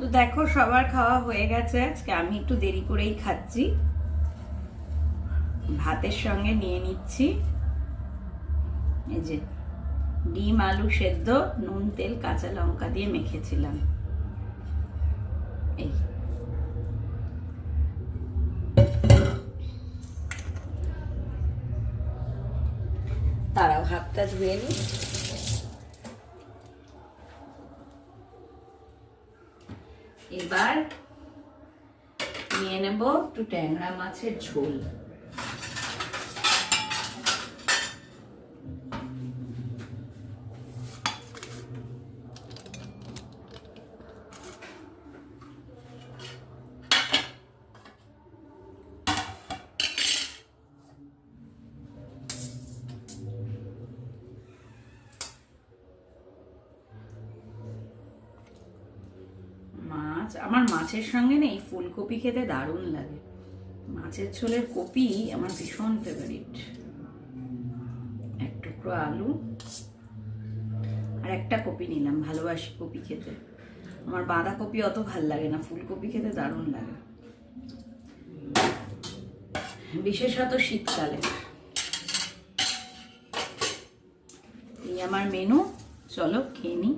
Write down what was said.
তো দেখো, সবার খাওয়া হয়ে গেছে আজকে। আমি একটু দেরি করেই খাচ্ছি। ভাতের সঙ্গে নিয়ে নিচ্ছি। এই যে ডিম, আলু সেদ্ধ, নুন, তেল, কাঁচা লঙ্কা দিয়ে মেখেছিলাম। এই। তারা ভাতটা ধুয়ে নি এবার নিয়ে নেব একটু ট্যাংরা মাছের ঝোল। মাছ, আমার মাছের সঙ্গে না এই ফুলকপি খেতে দারুণ লাগে। মাছের ঝোলের কপি আমার ভীষণ ফেভারিট এক টুকরো আলু আর একটা কপি নিলাম, ভালোবাসি কপি খেতে। আমার বাঁধাকপি অত ভালো লাগে না, ফুলকপি খেতে দারুণ লাগে। বিশেষত শীতকালে। এই আমার মেনু চলো খেয়ে নিই